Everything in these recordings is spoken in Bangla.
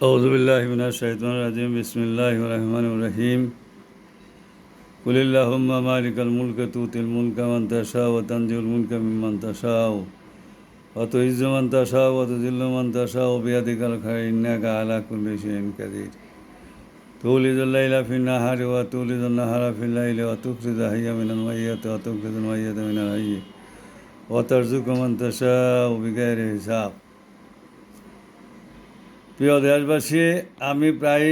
আউজবিল্লাহিমিনাশাহিম বিসমিল্লাহ রহমান রহিম কুলিল্লাহম্মা মালিকাল মুলকা তুতিল মুলকা মন্তাশা ও তানজিউল মুলকা মিমান্তাশাও অত ইজ্জমান্তাশা অত জিল্লমান্তাশা ও বিয়াদিকাল খাইন্নাকা আলা কুল্লি শাইন কাদির তুলিদুল্লাইলা ফিন নাহারি ওয়া তুলিদুন্নাহারা ফিল লাইলি ওয়া তুখরিজু হাইয়া মিনাল মাইয়াতি ওয়া তুখরিজুল মাইয়াতা মিনাল হাইয়্যি ওয়া তারজুকু মান তাশাউ বিগাইরি হিসাব প্রিয় দেশবাসী, আমি প্রায়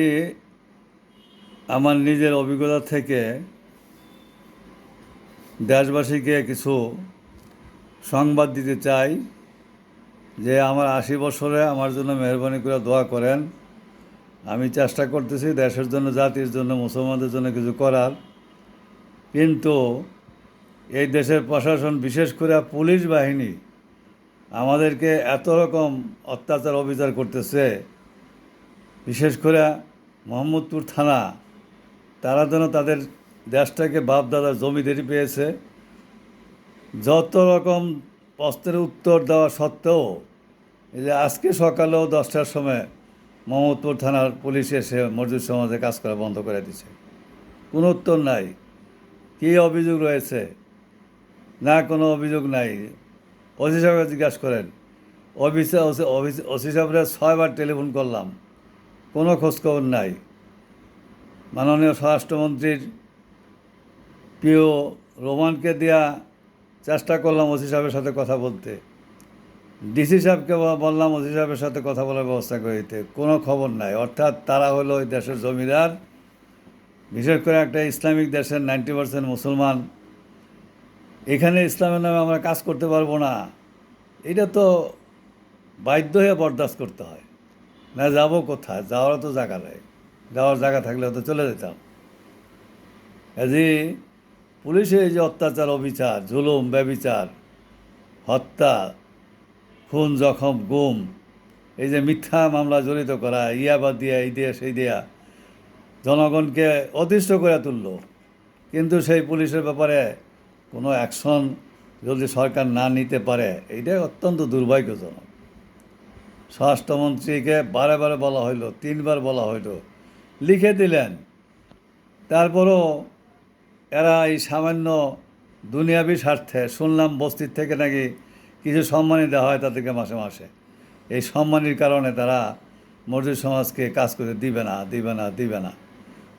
আমার নিজের অভিজ্ঞতা থেকে দেশবাসীকে কিছু সংবাদ দিতে চাই যে আমার আশি বছরে আমার জন্য মেহরবানি করে দোয়া করেন। আমি চেষ্টা করতেছি দেশের জন্য, জাতির জন্য, মুসলমানদের জন্য কিছু করার। কিন্তু এই দেশের প্রশাসন, বিশেষ করে পুলিশ বাহিনী আমাদেরকে এত রকম অত্যাচার, অবিচার করতেছে। বিশেষ করে মোহাম্মদপুর থানা, তারা যেন তাদের দেশটাকে বাপ দাদার জমিদারি পেয়েছে। যত রকম প্রশ্নের উত্তর দেওয়া সত্ত্বেও এই যে আজকে সকালেও দশটার সময় মোহাম্মদপুর থানার পুলিশ এসে মসজিদ সমাজে কাজ করা বন্ধ করে দিছে কোনো উত্তর নাই। কী অভিযোগ রয়েছে? না কোনো অভিযোগ নাই। ওসি সাহেবকে জিজ্ঞাসা করেন। অফিসে ওসি সাহেবরা ছয়বার টেলিফোন করলাম। কোনো খোঁজখবর নাই। মাননীয় স্বরাষ্ট্রমন্ত্রীর প্রিয় রোমানকে দেওয়া চেষ্টা করলাম ওসি সাহেবের সাথে কথা বলতে। ডিসি সাহেবকে বললাম ওসি সাহেবের সাথে কথা বলার ব্যবস্থা করে দিতে। কোনো খবর নাই। অর্থাৎ তারা হলো ওই দেশের জমিদার। বিশেষ করে একটা ইসলামিক দেশের নাইনটি পার্সেন্ট মুসলমান। এখানে ইসলামের নামে আমরা কাজ করতে পারব না। এটা তো বাধ্য হয়ে বরদাস্ত করতে হয়। না যাব কোথায়? যাওয়ারও তো জায়গা নেই। যাওয়ার জায়গা থাকলে তো চলে যেতাম। কাজে পুলিশের এই যে অত্যাচার, অবিচার, জুলুম, ব্যবিচার, হত্যা, খুন, জখম, গুম, এই যে মিথ্যা মামলা জড়িত করা ইয়াবাদ দিয়া, এই দিয়া, সেই দিয়া, জনগণকে অতিষ্ঠ করে তুলল। কিন্তু সেই পুলিশের ব্যাপারে কোনো অ্যাকশন যদি সরকার না নিতে পারে, এইটাই অত্যন্ত দুর্ভাগ্যজনক। স্বরাষ্ট্রমন্ত্রীকে বারে বারে বলা হইল, তিনবার বলা হইল। লিখে দিলেন। তারপরও এরা এই সামান্য দুনিয়াবি স্বার্থে শুনলাম বস্তির থেকে নাকি কিছু সম্মানই দেওয়া হয় তাদেরকে মাসে মাসে। এই সম্মানের কারণে তারা মসজিদ সমাজকে কাজ করে দিবে না দিবে না দিবে না।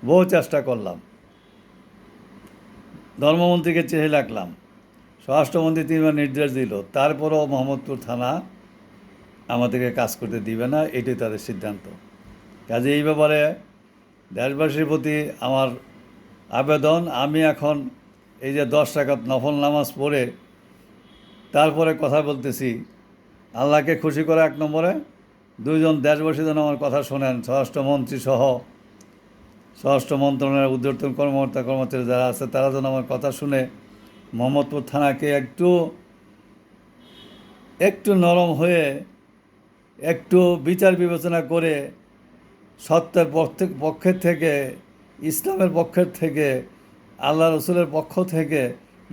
বহু চেষ্টা করলাম। ধর্মমন্ত্রীকে চেয়ে রাখলাম। স্বরাষ্ট্রমন্ত্রী তিনবার নির্দেশ দিল। তারপরও মোহাম্মদপুর থানা আমাদেরকে কাজ করতে দিবে না, এটাই তাদের সিদ্ধান্ত। কাজে এই ব্যাপারে দেশবাসীর প্রতি আমার আবেদন, আমি এখন এই যে দশ টাকা নফল নামাজ পড়ে তারপরে কথা বলতেছি, আল্লাহকে খুশি করে এক নম্বরে, দুইজন দেশবাসী যেন আমার কথা শোনেন স্বরাষ্ট্রমন্ত্রী সহ স্বরাষ্ট্র মন্ত্রণালয়ের উদ্যোতন কর্মকর্তা কর্মচারী যারা আছে, তারা যেন আমার কথা শুনে মোহাম্মদপুর থানাকে একটু একটু নরম হয়ে একটু বিচার বিবেচনা করে সত্যের পক্ষের থেকে, ইসলামের পক্ষের থেকে, আল্লাহ রসুলের পক্ষ থেকে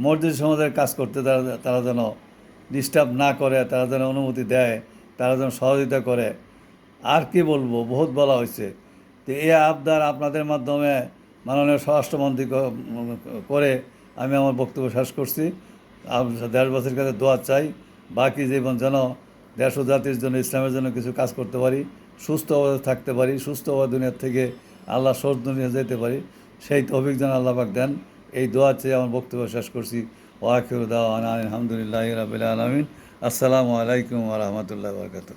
মসজিদ সমাজের কাজ করতে তারা তারা যেন ডিস্টার্ব না করে, তারা যেন অনুমতি দেয়, তারা যেন সহযোগিতা করে। আর কি বলব, বহুত বলা হয়েছে। তো এই আবদার আপনাদের মাধ্যমে মাননীয় স্বরাষ্ট্রমন্ত্রী করে আমি আমার বক্তব্য শেষ করছি। দেশবাসীর কাছে দোয়া চাই। বাকি জীবন যেন দেশ ও জাতির জন্য, ইসলামের জন্য কিছু কাজ করতে পারি, সুস্থ অবস্থা থাকতে পারি, সুস্থ হওয়া দুনিয়ার থেকে আল্লাহ সর দুনিয়া যেতে পারি, সেই তহবিক যেন আল্লাহবাক দেন। এই দোয়া চেয়ে আমার বক্তব্য শেষ করছি। ওয়াকির আলহামদুলিল্লাহ রাবিল আলমিন। আসসালামু আলাইকুম রহমতুল্লাহ বরকাত